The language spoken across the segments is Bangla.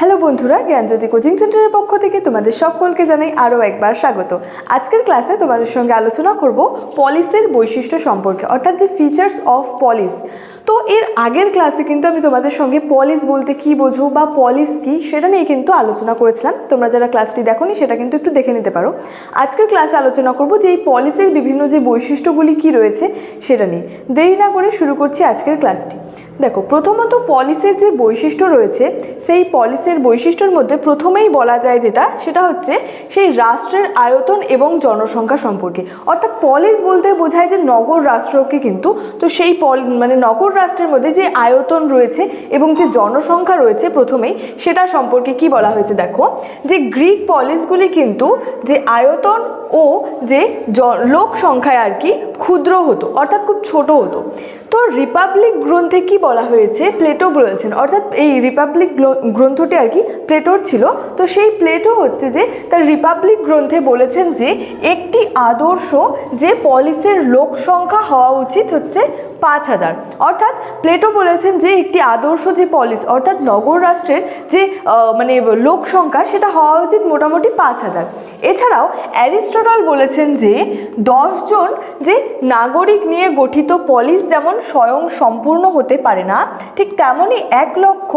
হ্যালো বন্ধুরা, জ্ঞানজ্যোতি কোচিং সেন্টারের পক্ষ থেকে তোমাদের সকলকে জানাই আরও একবার স্বাগত। আজকের ক্লাসে তোমাদের সঙ্গে আলোচনা করব পলিসের বৈশিষ্ট্য সম্পর্কে, অর্থাৎ যে ফিচার্স অফ পলিস তো এর আগের ক্লাসে কিন্তু আমি তোমাদের সঙ্গে পলিস বলতে কি বোঝো বা পলিস কি সেটা নিয়ে কিন্তু আলোচনা করেছিলাম। তোমরা যারা ক্লাসটি দেখোনি সেটা কিন্তু একটু দেখে নিতে পারো। আজকের ক্লাসে আলোচনা করব যে এই পলিসের বিভিন্ন যে বৈশিষ্ট্যগুলি কি রয়েছে সেটা নিয়ে। দেরি না করে শুরু করছি আজকের ক্লাসটি। দেখো, প্রথমত পলিসের যে বৈশিষ্ট্য রয়েছে, সেই পলিসের বৈশিষ্ট্যর মধ্যে প্রথমেই বলা যায় যেটা, সেটা হচ্ছে সেই রাষ্ট্রের আয়তন এবং জনসংখ্যা সম্পর্কে। অর্থাৎ পলিস বলতে বোঝায় যে নগর রাষ্ট্রকে কিন্তু, তো সেই পল মানে নগর রাষ্ট্রের মধ্যে যে আয়তন রয়েছে এবং যে জনসংখ্যা রয়েছে প্রথমেই, সেটা সম্পর্কে কি বলা হয়েছে দেখো, যে গ্রিক পলিসগুলি কিন্তু যে আয়তন ও যে লোক সংখ্যায় আর কি ক্ষুদ্র হতো, অর্থাৎ খুব ছোট হতো। তো রিপাবলিক গ্রন্থে কি বলা হয়েছে? প্লেটো বলেছেন। অর্থাৎ এই রিপাবলিক গ্রন্থটি আর কি প্লেটোর ছিল। তো সেই প্লেটো হচ্ছে যে, তার রিপাবলিক গ্রন্থে বলেছেন যে, একটি আদর্শ যে পলিসের লোক সংখ্যা হওয়া উচিত হচ্ছে পাঁচ হাজার। অর্থাৎ প্লেটো বলেছেন যে, একটি আদর্শ যে পলিস, অর্থাৎ নগর রাষ্ট্রের যে মানে লোক সংখ্যা, সেটা হওয়া উচিত মোটামুটি পাঁচ হাজার। এছাড়াও অ্যারিস্টটল বলেছেন যে দশজন যে নাগরিক নিয়ে গঠিত পলিস, যেমন স্বয়ং সম্পূর্ণ হতে পারে না। ঠিক তেমনই এক লক্ষ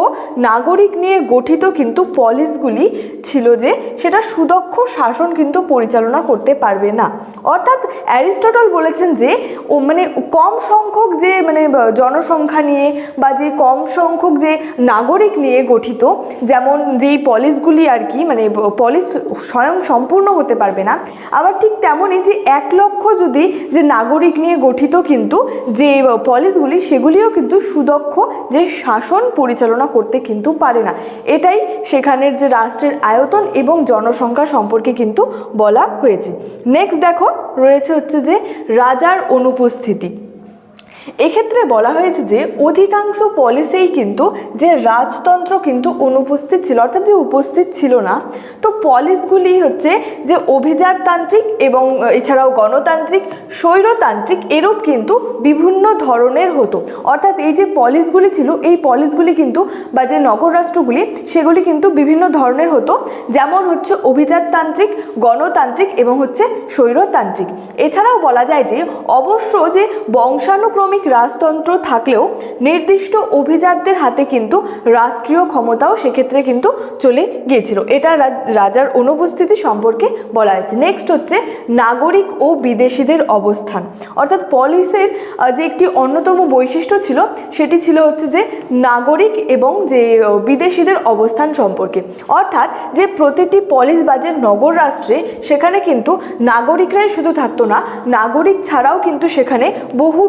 নাগরিক নিয়ে গঠিত কিন্তু পলিসগুলি ছিল যে, সেটা সুদক্ষ শাসন কিন্তু পরিচালনা করতে পারবে না। অর্থাৎ অ্যারিস্টটল বলেছেন যে মানে কম সংখ্যক যে মানে জনসংখ্যা নিয়ে বা যে কম সংখ্যক যে নাগরিক নিয়ে গঠিত, যেমন যেই পলিসগুলি আর কি মানে পলিস স্বয়ং সম্পূর্ণ হতে পারবে না। আবার ঠিক তেমনই যে এক লক্ষ যদি যে নাগরিক নিয়ে গঠিত কিন্তু যে পলিসগুলি সেগুলিও কিন্তু সুদক্ষ যে শাসন পরিচালনা করতে কিন্তু পারে না। এটাই সেখানের যে রাষ্ট্রের আয়তন এবং জনসংখ্যা সম্পর্কে কিন্তু বলা হয়েছে। নেক্সট দেখো, রয়েছে হচ্ছে যে রাজার অনুপস্থিতি। এক্ষেত্রে বলা হয়েছে যে অধিকাংশ পলিসেই কিন্তু যে রাজতন্ত্র কিন্তু অনুপস্থিত ছিল, অর্থাৎ যে উপস্থিত ছিল না, তো পলিসগুলি হচ্ছে যে অভিজাততান্ত্রিক এবং এছাড়াও গণতান্ত্রিক, স্বৈরতান্ত্রিক এরূপ কিন্তু বিভিন্ন ধরনের হতো। অর্থাৎ এই যে পলিসগুলি ছিল, এই পলিসগুলি কিন্তু বা যে নগর রাষ্ট্রগুলি, সেগুলি কিন্তু বিভিন্ন ধরনের হতো। যেমন হচ্ছে অভিজাততান্ত্রিক, গণতান্ত্রিক এবং হচ্ছে স্বৈরতান্ত্রিক। এছাড়াও বলা যায় যে অবশ্য যে বংশানুক্রমিক রাজতন্ত্র থাকলেও নির্দিষ্ট অভিজাতদের হাতে কিন্তু রাষ্ট্রীয় ক্ষমতাও সেক্ষেত্রে কিন্তু চলে গিয়েছিল। এটা রাজার অনুপস্থিতি সম্পর্কে বলা হয়েছে। নেক্সট হচ্ছে নাগরিক ও বিদেশিদের অবস্থান। অর্থাৎ পলিসের যে একটি অন্যতম বৈশিষ্ট্য ছিল, সেটি ছিল হচ্ছে যে নাগরিক এবং যে বিদেশিদের অবস্থান সম্পর্কে। অর্থাৎ যে প্রতিটি পলিস বা যে নগর রাষ্ট্রে, সেখানে কিন্তু নাগরিকরাই শুধু থাকতো না, নাগরিক ছাড়াও কিন্তু সেখানে বহু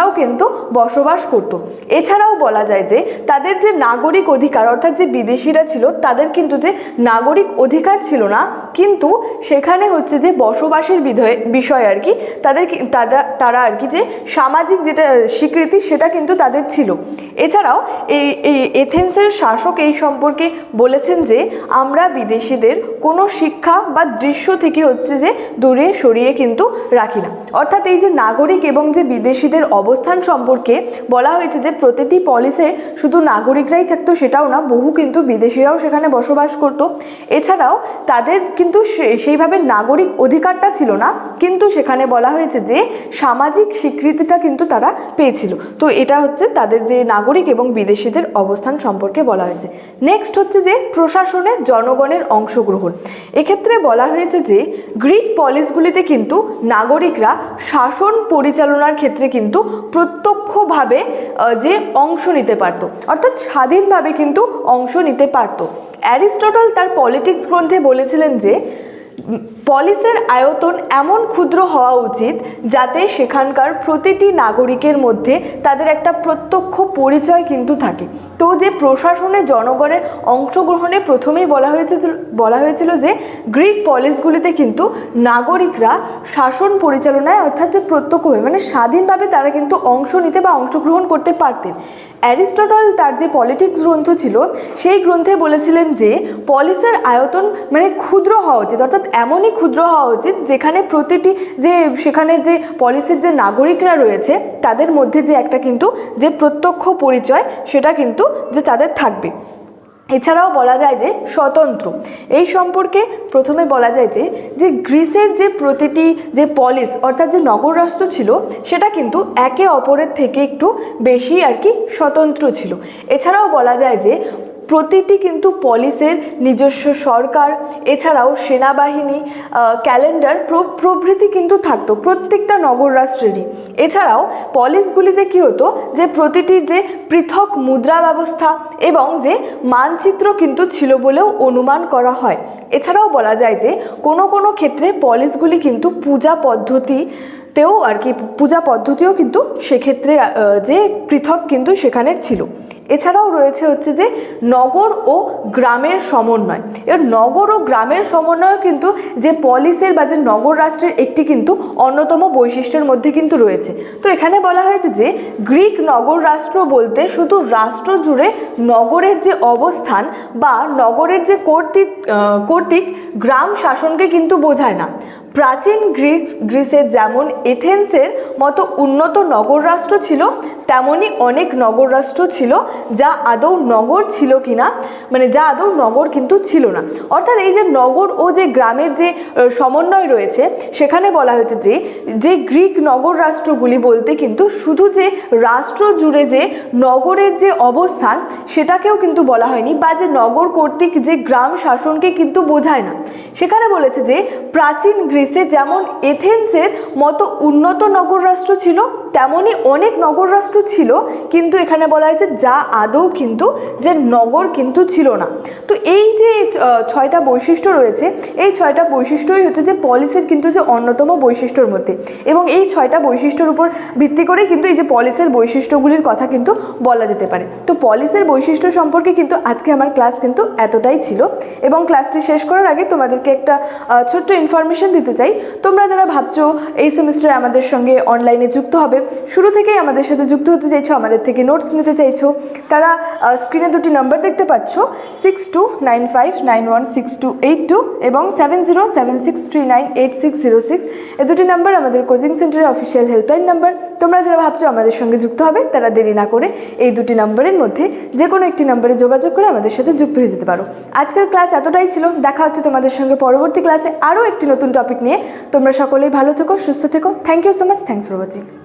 বিদেশিরাও কিন্তু বসবাস করত। এছাড়াও বলা যায় যে, তাদের যে নাগরিক অধিকার, অর্থাৎ যে বিদেশিরা ছিল, তাদের কিন্তু যে নাগরিক অধিকার ছিল না, কিন্তু সেখানে হচ্ছে যে বসবাসের বিধয়ে, বিষয় আর কি, তাদের তারা আর কি যে সামাজিক যেটা স্বীকৃতি, সেটা কিন্তু তাদের ছিল। এছাড়াও এই এই এথেন্সের শাসক এই সম্পর্কে বলেছেন যে, আমরা বিদেশিদের কোনো শিক্ষা বা দৃশ্য থেকে হচ্ছে যে দূরে সরিয়ে কিন্তু রাখি না। অর্থাৎ এই যে নাগরিক এবং যে বিদেশিদের অবস্থান সম্পর্কে বলা হয়েছে যে প্রতিটি পলিসে শুধু নাগরিকরাই থাকতো, সেটাও না, বহু কিন্তু বিদেশিরাও সেখানে বসবাস করতো। এছাড়াও তাদের কিন্তু সেইভাবে নাগরিক অধিকারটা ছিল না, কিন্তু সেখানে বলা হয়েছে যে সামাজিক স্বীকৃতিটা কিন্তু তারা পেয়েছিল। তো এটা হচ্ছে তাদের যে নাগরিক এবং বিদেশিদের অবস্থান সম্পর্কে বলা হয়েছে। নেক্সট হচ্ছে যে প্রশাসনে জনগণের অংশগ্রহণ। এক্ষেত্রে বলা হয়েছে যে গ্রিক পলিসগুলিতে কিন্তু নাগরিকরা শাসন পরিচালনার ক্ষেত্রে কিন্তু প্রত্যক্ষভাবে যে অংশ নিতে পারত। অর্থাৎ স্বাধীনভাবে কিন্তু অংশ নিতে পারত। অ্যারিস্টটল তার পলিটিক্স গ্রন্থে বলেছিলেন যে পলিসের আয়তন এমন ক্ষুদ্র হওয়া উচিত যাতে সেখানকার প্রতিটি নাগরিকের মধ্যে তাদের একটা প্রত্যক্ষ পরিচয় কিন্তু থাকে। তো যে প্রশাসনে জনগণের অংশগ্রহণে প্রথমেই বলা হয়েছে বলা হয়েছিল যে গ্রিক পলিসগুলিতে কিন্তু নাগরিকরা শাসন পরিচালনায় অর্থাৎ যে প্রত্যক্ষভাবে মানে স্বাধীনভাবে তারা কিন্তু অংশ নিতে বা অংশগ্রহণ করতে পারতেন। অ্যারিস্টটল তার যে পলিটিক্স গ্রন্থ ছিল, সেই গ্রন্থে বলেছিলেন যে পলিসের আয়তন মানে ক্ষুদ্র হওয়া উচিত, অর্থাৎ এমনই ক্ষুদ্র হওয়া উচিত যেখানে প্রতিটি যে, সেখানে যে পলিসির যে নাগরিকরা রয়েছে, তাদের মধ্যে যে একটা কিন্তু যে প্রত্যক্ষ পরিচয়, সেটা কিন্তু যে তাদের থাকবে। এছাড়াও বলা যায় যে স্বতন্ত্র। এই সম্পর্কে প্রথমে বলা যায় যে যে গ্রিসের যে প্রতিটি যে পলিস অর্থাৎ যে নগর রাষ্ট্র ছিল, সেটা কিন্তু একে অপরের থেকে একটু বেশি আর কি স্বতন্ত্র ছিল। এছাড়াও বলা যায় যে প্রতিটি কিন্তু পলিসের নিজস্ব সরকার, এছাড়াও সেনাবাহিনী ক্যালেন্ডার প্রভৃতি কিন্তু থাকতো প্রত্যেকটা নগর রাষ্ট্রেরই। এছাড়াও পলিসগুলিতে কী হতো যে প্রতিটির যে পৃথক মুদ্রা ব্যবস্থা এবং যে মানচিত্র কিন্তু ছিল বলেও অনুমান করা হয়। এছাড়াও বলা যায় যে কোনো কোনো ক্ষেত্রে পলিসগুলি কিন্তু পূজা পদ্ধতি তেও আর কি, পূজা পদ্ধতিও কিন্তু সেক্ষেত্রে যে পৃথক কিন্তু সেখানে ছিল। এছাড়াও রয়েছে হচ্ছে যে নগর ও গ্রামের সমন্বয়। এর নগর ও গ্রামের সমন্বয় কিন্তু যে পলিসের বা যে নগর রাষ্ট্রের একটি কিন্তু অন্যতম বৈশিষ্ট্যের মধ্যে কিন্তু রয়েছে। তো এখানে বলা হয়েছে যে গ্রিক নগর রাষ্ট্র বলতে শুধু রাষ্ট্র জুড়ে নগরের যে অবস্থান বা নগরের যে কর্তৃক কর্তৃক গ্রাম শাসনকে কিন্তু বোঝায় না। প্রাচীন গ্রিস, গ্রিসের যেমন এথেন্সের মতো উন্নত নগর রাষ্ট্র ছিল তেমনই অনেক নগর রাষ্ট্র ছিল যা আদৌ নগর ছিল কিনা মানে যা আদৌ নগর কিন্তু ছিল না। অর্থাৎ এই যে নগর ও যে গ্রামের যে সমন্বয় রয়েছে, সেখানে বলা হয়েছে যে যে গ্রিক নগর রাষ্ট্রগুলি বলতে কিন্তু শুধু যে রাষ্ট্র জুড়ে যে নগরের যে অবস্থান, সেটাকেও কিন্তু বলা হয়নি বা যে নগর কর্তৃক যে গ্রাম শাসনকে কিন্তু বোঝায় না। সেখানে বলেছে যে, প্রাচীন গ্রিসে যেমন এথেন্সের মতো উন্নত নগর রাষ্ট্র ছিল তেমনই অনেক নগর রাষ্ট্র ছিল, কিন্তু এখানে বলা হয়েছে যা আদৌ কিন্তু, যে নগর কিন্তু ছিল না। তো এই যে ছয়টা বৈশিষ্ট্য রয়েছে, এই ছয়টা বৈশিষ্ট্যই হচ্ছে যে পলিসের কিন্তু যে অন্যতম বৈশিষ্ট্যর মধ্যে। এবং এই ছয়টা বৈশিষ্ট্যর উপর ভিত্তি করেই কিন্তু এই যে পলিসের বৈশিষ্ট্যগুলির কথা কিন্তু বলা যেতে পারে। তো পলিসের বৈশিষ্ট্য সম্পর্কে কিন্তু আজকে আমার ক্লাস কিন্তু এতটাই ছিল। এবং ক্লাসটি শেষ করার আগে তোমাদেরকে একটা ছোট্ট ইনফরমেশন দিতে চাই। তোমরা যারা ভাবছ এই সেমিস্টারে আমাদের সঙ্গে অনলাইনে যুক্ত হবে শুরু থেকেই আমাদের সাথে যুক্ত হতে চাইছো, আমাদের থেকে নোটস নিতে চাইছো, তারা স্ক্রিনে দুটি নাম্বার দেখতে পাচ্ছ six two nine five nine one six two eight two এবং seven zero seven six three nine eight six zero six এই দুটি নাম্বার আমাদের কোচিং সেন্টারের অফিসিয়াল হেল্পলাইন নাম্বার তোমরা যারা ভাবছ আমাদের সঙ্গে যুক্ত হবে, তারা দেরি না করে এই দুটি নাম্বারের মধ্যে যে কোনো একটি নাম্বারে যোগাযোগ করে আমাদের সাথে যুক্ত হয়ে যেতে পারো। আজকের ক্লাস এতটাই ছিল, দেখা হচ্ছে তোমাদের সঙ্গে পরবর্তী ক্লাসে আরও একটি নতুন টপিক নিয়ে। তোমরা সকলেই ভালো থেকো, সুস্থ থেকো। Thank you so much thanks for watching